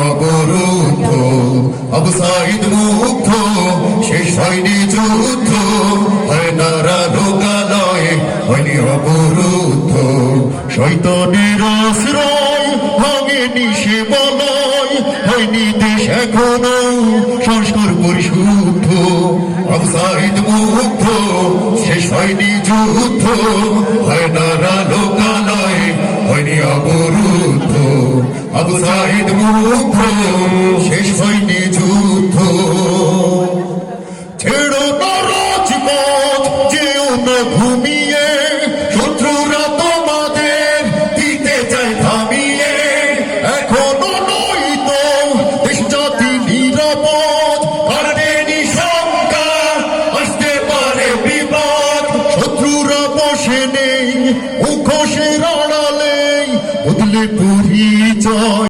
অবরুদ্ধ। আবু সাইদ মুগ্ধ, শেষ হয়নি যুদ্ধ। হয় নারা লোকালয়ে হয়নি অবরুদ্ধ। শৈতনের আশ্রয় ভাঙেনি সে বলয়, হয়নি দেশ এখনও সংস্কার পরিশুদ্ধ। আবু মুগ্ধ, শেষ হয়নি যুদ্ধ। হয় নারা লোকালয়ে হয়নি অবরুদ্ধ। সাইদ মুগ্ধ শেষ হয়নি যুদ্ধ ছেড়ো না রাজপথ যেও না ঘুমিয়ে শত্রুরা তোমাদের দিতে চায় থামিয়ে এখনও নই তো দেশ জাতি নিরাপদ কারণে আসতে পারে বিপদ শত্রুরা বসে নেই পরিচয়